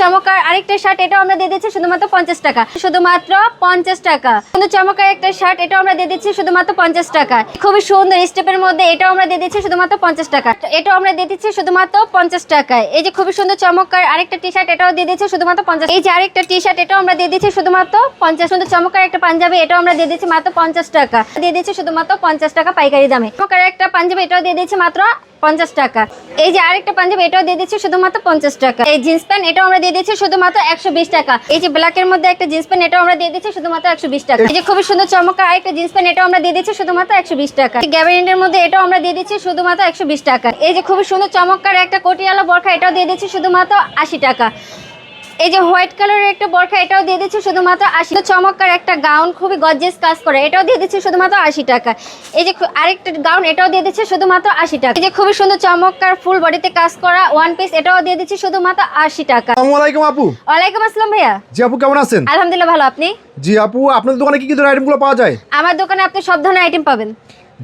চমৎকার আরেকটা শার্ট এটাও আমরা দিয়ে দিচ্ছি শুধুমাত্র পঞ্চাশ টাকা। শুধুমাত্র পঞ্চাশ টাকা। কিন্তু চমৎকার একটা শার্ট এটাও আমরা দিয়ে দিচ্ছি শুধুমাত্র পঞ্চাশ টাকা। খুবই সুন্দর স্টেপের মধ্যে এটাও আমরা দিয়ে দিচ্ছি শুধুমাত্র পঞ্চাশ টাকা। এটাও আমরা দিয়ে দিচ্ছি শুধুমাত্র পঞ্চাশ টাকায়। এই যে খুবই সুন্দর চমৎকার আরেকটা টি শার্ট এটাও দিয়ে দিচ্ছি শুধুমাত্র পঞ্চাশ এই যে আরেকটা টি শার্ট এটাও আমরা দিয়ে দিচ্ছি শুধুমাত্র পঞ্চাশ সুন্দর চমকার একটা পাঞ্জাবি এটাও আমরা দিয়ে দিচ্ছি মাত্র পঞ্চাশ টাকা। দিয়ে দিচ্ছি শুধুমাত্র পঞ্চাশ টাকা পাইকারি দামে। চমৎকার একটা পাঞ্জাবি এটাও দিয়ে দিচ্ছি মাত্র পঞ্চাশ টাকা। এই যে আরেকটা পাঞ্জাবি, এটাও দিয়ে দিচ্ছি শুধুমাত্র পঞ্চাশ টাকা। এই জিন্স প্যান্ট, এটাও আমরা দিয়ে দিচ্ছি শুধুমাত্র একশো বিশ টাকা। এই যে ব্ল্যাকের মধ্যে একটা জিন্স প্যান্ট, এটাও আমরা দিয়ে দিচ্ছি শুধুমাত্র একশো বিশ টাকা। এই যে খুবই সুন্দর চমকা আরেকটা জিন্স প্যান্ট, এটাও আমরা দিয়ে দিচ্ছি শুধুমাত্র একশো বিশ টাকা। গ্যাবারিন্ডের মধ্যে এটাও আমরা দিয়ে দিচ্ছি শুধুমাত্র একশো বিশ টাকা। এই যে খুবই সুন্দর চমৎকার একটা কোটিয়ালা বরখা, এটাও দিয়ে দিচ্ছি শুধুমাত্র আশি টাকা। এই যে হোয়াইট কালারের একটা বরখা এটাও দিয়ে দিচ্ছি শুধুমাত্র আশি। চমৎকার একটা গাউন খুবই গর্জিয়াস কাজ করে। এটাও দিয়ে দিচ্ছি শুধুমাত্র আশি টাকা। এই যে আরেকটা গাউন এটাও দিয়ে দিচ্ছি শুধুমাত্র আশি টাকা। এই যে খুবই সুন্দর চমৎকার ফুল বডিতে কাজ করা ওয়ান পিস এটাও দিয়ে দিচ্ছি শুধুমাত্র আশি টাকা। আসসালামু আলাইকুম আপু। ওয়ালাইকুম আসসালাম ভাইয়া। জি আপু কেমন আছেন? আলহামদুলিল্লাহ ভালো আপনি? জি আপু আপনাদের দোকানে কি কি ধরনের আইটেমগুলো পাওয়া যায়? আমার দোকানে আপনি সব ধরনের আইটেম পাবেন।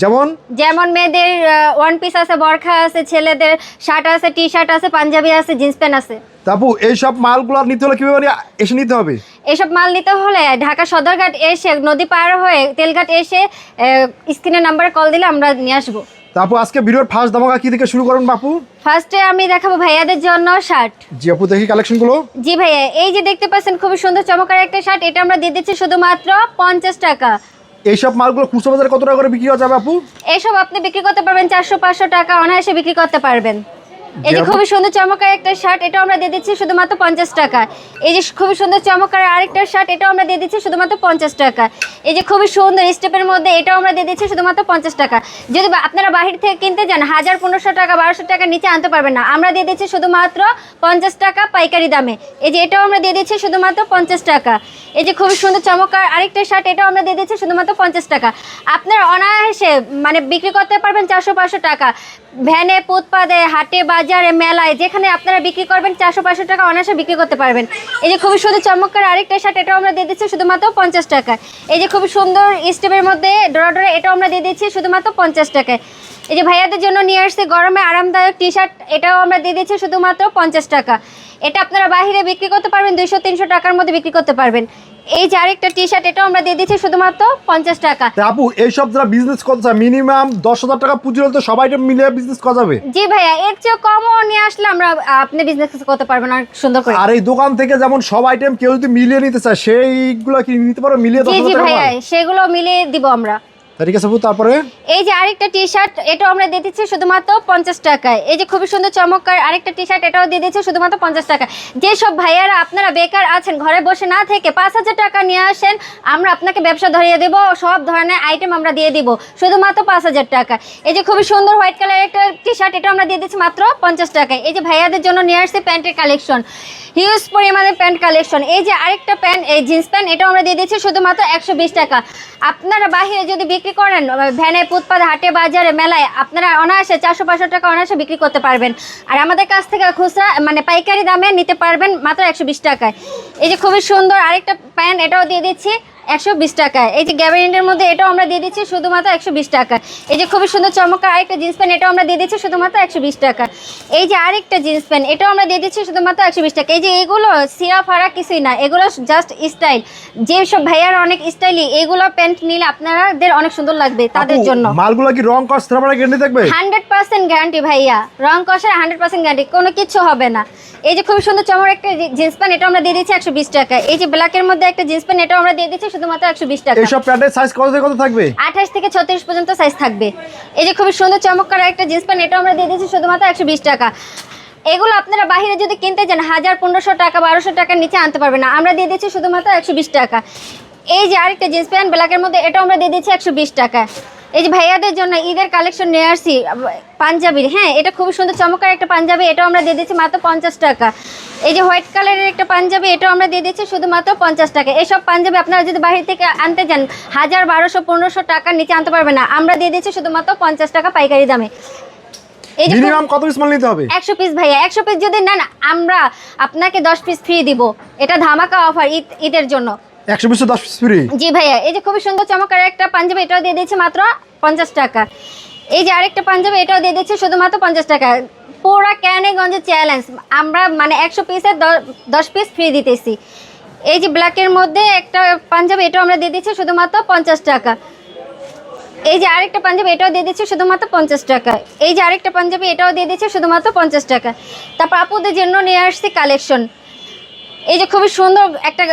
যেমন? যেমন মেয়েদের ওয়ান পিস আছে বরখা আছে ছেলেদের শার্ট আছে টি শার্ট আছে পাঞ্জাবি আছে জিন্স প্যান্ট আছে। তা আপু এইসব মালগুলো নিতে হলে কীভাবে এসে নিতে হবে? এসব মাল নিতে হলে ঢাকা সদরঘাট এসে নদী পার হয়ে তেলঘাট এসে স্ক্রিনের নাম্বারে কল দিলে আমরা নিয়ে আসব। তা আপু আজকে ভিডিওর ফার্স্ট ধামাকা কি থেকে শুরু করুন বাপু? ফার্স্টে আমি দেখাবো ভাইয়াদের জন্য শার্ট জি আপু দেখি কালেকশনগুলো জি ভাইয়া এই যে দেখতে পাচ্ছেন খুবই সুন্দর চমৎকার একটা শার্ট এটা আমরা দিয়ে দিচ্ছি শুধুমাত্র পঞ্চাশ টাকা। এইসব মালগুলো খুচরো বাজারে কত টাকা করে বিক্রি করা যাবে আপু? এইসব আপনি বিক্রি করতে পারবেন চারশো পাঁচশো টাকা, অনায়াসে বিক্রি করতে পারবেন। এই যে? খুবই সুন্দর চমৎকার একটা শার্ট এটা আমরা দিয়ে দিচ্ছি শুধুমাত্র পঞ্চাশ টাকা। এই যে খুবই সুন্দর চমৎকার আরেকটা শার্ট এটাও আমরা দিয়ে দিচ্ছি শুধুমাত্র পঞ্চাশ টাকা। এই যে খুবই সুন্দর স্টেপের মধ্যে এটাও আমরা দিয়ে দিচ্ছি শুধুমাত্র পঞ্চাশ টাকা। যদি আপনারা বাহির থেকে কিনতে যান, হাজার পনেরোশো টাকা, বারোশো টাকা নিচে আনতে পারবেন না। আমরা দিয়ে দিচ্ছি শুধুমাত্র পঞ্চাশ টাকা পাইকারি দামে। এই যে এটাও আমরা দিয়ে দিচ্ছি শুধুমাত্র পঞ্চাশ টাকা। এই যে খুবই সুন্দর চমৎকার আরেকটা শার্ট এটাও আমরা দিয়ে দিচ্ছি শুধুমাত্র পঞ্চাশ টাকা। আপনারা অনায়াসে মানে বিক্রি করতে পারবেন চারশো পাঁচশো টাকা। ভ্যানে, ফুটপাতে, হাটে বাজারে, মেলায়, যেখানে আপনারা বিক্রি করবেন চারশো পাঁচশো টাকা অনায়াসে বিক্রি করতে পারবেন। এই যে খুবই সুন্দর চমৎকার আরেকটা শার্ট এটাও আমরা দিয়ে দিচ্ছি শুধুমাত্র পঞ্চাশ টাকা এই যে খুবই সুন্দর স্টেপের মধ্যে ডোরা ডোরা, এটাও আমরা দিয়ে দিচ্ছি শুধুমাত্র পঞ্চাশ টাকায়। এই যে ভাইয়াদের জন্য নিয়ে আসছি গরমে আরামদায়ক টি শার্ট এটাও আমরা দিয়ে দিচ্ছি শুধুমাত্র পঞ্চাশ টাকা। এটা আপনারা বাইরে বিক্রি করতে পারবেন, দুইশো, তিনশো টাকার মধ্যে বিক্রি করতে পারবেন। এই যে আরেকটা টি শার্ট এটাও আমরা দিয়ে দিচ্ছি শুধুমাত্র পঞ্চাশ টাকা। আপু এইসব যারা বিজনেস করতে মিনিমাম দশ হাজার টাকা পুঁজি হলে তো সবাই মিলে বিজনেস করা যাবে জি ভাইয়া এর চেয়ে কমও নিয়ে আসলে আমরা আপনি বিজনেস করতে পারবেন আর সুন্দর করে। আর এই দোকান থেকে যেমন সব আইটেম কেউ যদি মিলিয়ে নিতে চায় সেইগুলো কি নিতে পারো মিলিয়ে জি জি ভাইয়া সেগুলো মিলিয়ে দিব আমরা। এই যে আরেকটা টি এটাও আমরা দিয়ে দিচ্ছি শুধুমাত্র পঞ্চাশ টাকায়। এই যে খুবই সুন্দর, চমৎকার আরেকটা টি শার্ট এটাও দিয়ে দিচ্ছি শুধুমাত্র পঞ্চাশ টাকা যেসব ভাইয়ারা, আপনারা বেকার আছেন, ঘরে বসে না থেকে পাঁচ হাজার টাকা নিয়ে আসেন, আমরা আপনাকে ব্যবসা ধরিয়ে দেবো, সব ধরনের আইটেম আমরা দিয়ে দিব, শুধুমাত্র পাঁচ হাজার টাকা এই যে খুবই সুন্দর হোয়াইট কালারের একটা টি শার্ট এটা আমরা দিয়ে দিচ্ছি মাত্র পঞ্চাশ টাকায়। এই যে ভাইয়াদের জন্য নিয়ে আসছে প্যান্টের কালেকশন হিউজ পরিমাণে প্যান্ট কালেকশন এই যে আরেকটা প্যান্ট, এই জিন্স প্যান্ট এটাও আমরা দিয়ে দিচ্ছি শুধুমাত্র একশো বিশ টাকা। আপনারা বাহিরে যদি বিক্রি করেন? ভ্যানে ফুটপাতে, হাটে, বাজারে, মেলায় আপনারা অনায়াসে চারশো, পাঁচশো টাকা অনায়াসে বিক্রি করতে পারবেন। আর আমাদের কাছ থেকে খুচরা মানে পাইকারি দামে নিতে পারবেন মাত্র একশো বিশ টাকায়। এই যে খুবই সুন্দর আরেকটা প্যান্ট এটাও দিয়ে দিচ্ছি। একশো বিশ টাকায় এই যে গ্যাবারিন্ডের মধ্যে এটাও আমরা দিয়ে দিচ্ছি শুধুমাত্র একশো বিশ টাকা। এই যে খুবই সুন্দর চমৎকার আরেকটা জিন্স প্যান্ট এটাও আমরা দিয়ে দিচ্ছি শুধুমাত্র একশো বিশ টাকা। এই যে আরেকটা জিন্স প্যান্ট এটাও আমরা দিয়ে দিচ্ছি শুধুমাত্র একশো বিশ টাকা। এই যে এগুলো সিরা ফারা কিছুই না এগুলো জাস্ট স্টাইল যেসব ভাইয়ার অনেক স্টাইলি এগুলো প্যান্ট নিলে আপনাদের অনেক সুন্দর লাগবে তাদের জন্য। মালগুলো কি রং কস সিনেমাটা গ্যারান্টি থাকবে? হান্ড্রেড পার্সেন্ট গ্যারান্টি ভাইয়া। রং কষার হান্ড্রেড পার্সেন্ট গ্যারান্টি কোনো কিছু হবে না। এই যে খুব সুন্দর চমক একটা জিন্স প্যান্ট এটা আমরা দিয়ে দিচ্ছি একশো বিশ টাকা। এই যে ব্ল্যাকের মধ্যে একটা জিন্স প্যান্ট এটাও আমরা দিয়ে দিচ্ছি শুধুমাত্র একশো বিশ টাকা। এইসব প্যান্টের সাইজ কত থেকে কত থাকবে? আঠাশ থেকে ছত্রিশ পর্যন্ত সাইজ থাকবে। এই যে খুবই সুন্দর চমৎকার একটা জিন্স প্যান্ট এটা আমরা দিয়ে দিচ্ছি শুধুমাত্র একশো বিশ টাকা। এগুলো আপনারা বাইরে যদি কিনতে যান হাজার পনেরোশো টাকা বারোশো টাকার নিচে আনতে পারবেন না। আমরা দিয়ে দিচ্ছি শুধুমাত্র একশো বিশ টাকা। এই যে আরেকটা জিন্স প্যান্ট ব্ল্যাকের মধ্যে এটা আমরা দিয়ে দিচ্ছি একশো বিশ টাকা। এই যে ভাইয়াদের জন্য ঈদের কালেকশন নিয়ে আসছি পাঞ্জাবির হ্যাঁ এটা খুবই সুন্দর চমৎকার একটা পাঞ্জাবি এটাও আমরা দিয়ে দিচ্ছি মাত্র পঞ্চাশ টাকা। এই যে হোয়াইট কালারের একটা পাঞ্জাবি এটাও আমরা দিয়ে দিচ্ছি শুধুমাত্র পঞ্চাশ টাকা। এইসব পাঞ্জাবি আপনারা যদি বাইরে থেকে আনতে যান হাজার বারোশো পনেরোশো টাকার নিচে আনতে পারবেন না। আমরা দিয়ে দিচ্ছি শুধুমাত্র পঞ্চাশ টাকা পাইকারি দামে। এই যে মিনিমাম কত পিস মাল নিতে হবে? একশো পিস ভাইয়া একশো পিস যদি নেন আমরা আপনাকে দশ পিস ফ্রি দিব। এটা ধামাকা অফার ঈদ ঈদের জন্য। একশো পিস দশ পিস ফ্রি জি ভাইয়া এই যে খুবই সুন্দর চমৎকার একটা পাঞ্জাবি এটাও দিয়ে দিচ্ছি মাত্র পঞ্চাশ টাকা। এই যে আরেকটা পাঞ্জাবি, এটাও দিয়ে দিচ্ছে শুধুমাত্র পঞ্চাশ টাকা। পুরা ক্যানেগঞ্জে চ্যালেঞ্জ আমরা মানে একশো পিসের দশ পিস ফ্রি দিতেছি। এই যে ব্ল্যাকের মধ্যে একটা পাঞ্জাবি, এটাও আমরা দিয়ে দিচ্ছি শুধুমাত্র পঞ্চাশ টাকা। এই যে আরেকটা পাঞ্জাবি, এটাও দিয়ে দিচ্ছি শুধুমাত্র পঞ্চাশ টাকা। এই যে আরেকটা পাঞ্জাবি, এটাও দিয়ে দিচ্ছি শুধুমাত্র পঞ্চাশ টাকা। তারপর আপুদের জন্য নিয়ে আসছি কালেকশন এই যে খুবই সুন্দর একটা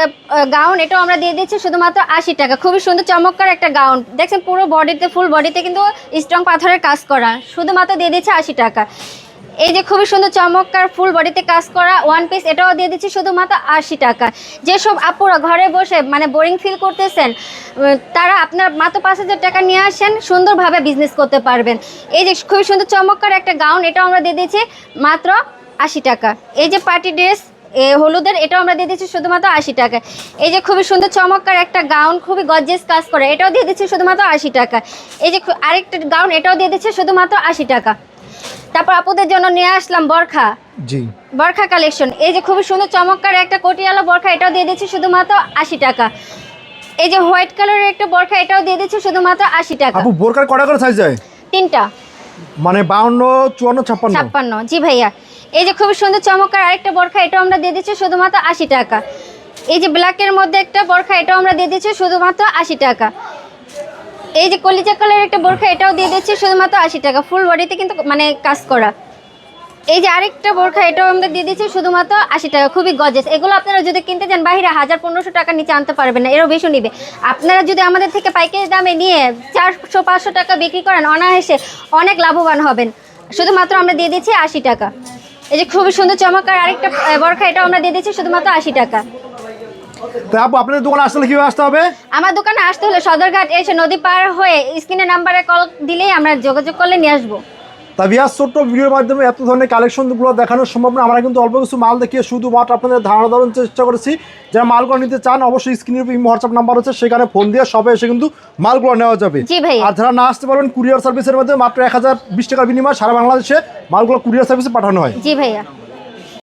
গাউন এটাও আমরা দিয়ে দিচ্ছি শুধুমাত্র আশি টাকা। খুবই সুন্দর, চমৎকার একটা গাউন দেখছেন, পুরো বডিতে ফুল বডিতে কিন্তু স্ট্রং পাথরের কাজ করা। শুধুমাত্র দিয়ে দিচ্ছে আশি টাকা। এই যে খুবই সুন্দর, চমৎকার ফুল বডিতে কাজ করা ওয়ান পিস এটাও দিয়ে দিচ্ছি শুধুমাত্র আশি টাকা। যেসব আপুরা ঘরে বসে মানে বোরিং ফিল করতেছেন তারা আপনার মাত্র পাঁচ হাজার টাকা নিয়ে আসেন, সুন্দরভাবে বিজনেস করতে পারবেন। এই যে খুবই সুন্দর, চমৎকার একটা গাউন এটাও আমরা দিয়ে দিচ্ছি মাত্র আশি টাকা। এই যে পার্টি ড্রেস এ হলুদের এটাও আমরা দিয়ে দিচ্ছি শুধুমাত্র আশি টাকা। এই যে খুবই সুন্দর চমৎকার একটা গাউন খুবই গর্জেস কাজ করে। এটাও দিয়ে দিচ্ছি শুধুমাত্র আশি টাকা। এই যে আরেকটা গাউন এটাও দিয়ে দিচ্ছি শুধুমাত্র আশি টাকা। তারপর আপুদের জন্য নিয়ে আসলাম বরখা। জি। বরখা কালেকশন এই যে খুবই সুন্দর চমৎকার একটা কোটিয়ালা বরখা এটাও দিয়ে দিচ্ছি শুধুমাত্র আশি টাকা। এই যে হোয়াইট কালারের একটা বরখা এটাও দিয়ে দিচ্ছি শুধুমাত্র আশি টাকা। আপু কটা করে সাইজ যায়? তিনটা। মানে বাউন্ন চুয়ান্ন ছাপ্পান্ন? ছাপ্পান্ন। জি ভাইয়া। এই যে খুব সুন্দর চমৎকার আরেকটা বরখা, এটাও আমরা দিয়ে দিচ্ছি শুধুমাত্র আশি টাকা। এই যে ব্ল্যাকের মধ্যে একটা বরখা, এটাও আমরা দিয়ে দিচ্ছি শুধুমাত্র আশি টাকা। এই যে কলিজা কালারের একটা বরখা, এটাও দিয়ে দিচ্ছি শুধুমাত্র আশি টাকা। ফুল বডিতে কিন্তু মানে কাজ করা। এই যে আরেকটা বোরখা, এটাও আমরা দিয়ে দিচ্ছি শুধুমাত্র আশি টাকা। খুবই গজেস এগুলো আপনারা যদি কিনতে চান বাইরে হাজার পনেরোশো টাকা নিচে আনতে পারবেন না, এরও বেশি নিবে। আপনারা যদি আমাদের থেকে পাইকারি দামে নিয়ে চারশো, পাঁচশো টাকা বিক্রি করেন, অনায়াসে অনেক লাভবান হবেন। শুধুমাত্র আমরা দিয়ে দিচ্ছি আশি টাকা। এই যে খুবই সুন্দর চমৎকার আরেকটা বরখা এটা আমরা দিয়ে দিচ্ছি শুধুমাত্র আশি টাকা। আপু আপনাদের দোকানে কীভাবে আসতে হবে? আমার দোকানে আসতে হলে সদরঘাট এসে নদী পার হয়ে স্ক্রিনে নাম্বারে কল দিলেই আমরা যোগাযোগ করলে নিয়ে আসব। তা বিয়াস ছোট্ট ভিডিওর মাধ্যমে এত ধরনের কালেকশনগুলো দেখানো সম্ভব না। আমরা কিন্তু অল্প কিছু মাল দেখিয়ে শুধুমাত্র আপনাদের ধারণা দেওয়ার চেষ্টা করেছি। যারা মালগুলো নিতে চান অবশ্যই স্ক্রিনের হোয়াটসঅ্যাপ নাম্বার আছে সেখানে ফোন দিয়ে সবে এসে কিন্তু মালগুলো নেওয়া যাবে। আর যারা না আসতে পারবেন কুরিয়ার সার্ভিসের মাধ্যমে মাত্র এক হাজার বিশ টাকার বিনিময়ে সারা বাংলাদেশে মালগুলো কুরিয়ার সার্ভিসে পাঠানো হয়। জি ভাইয়া।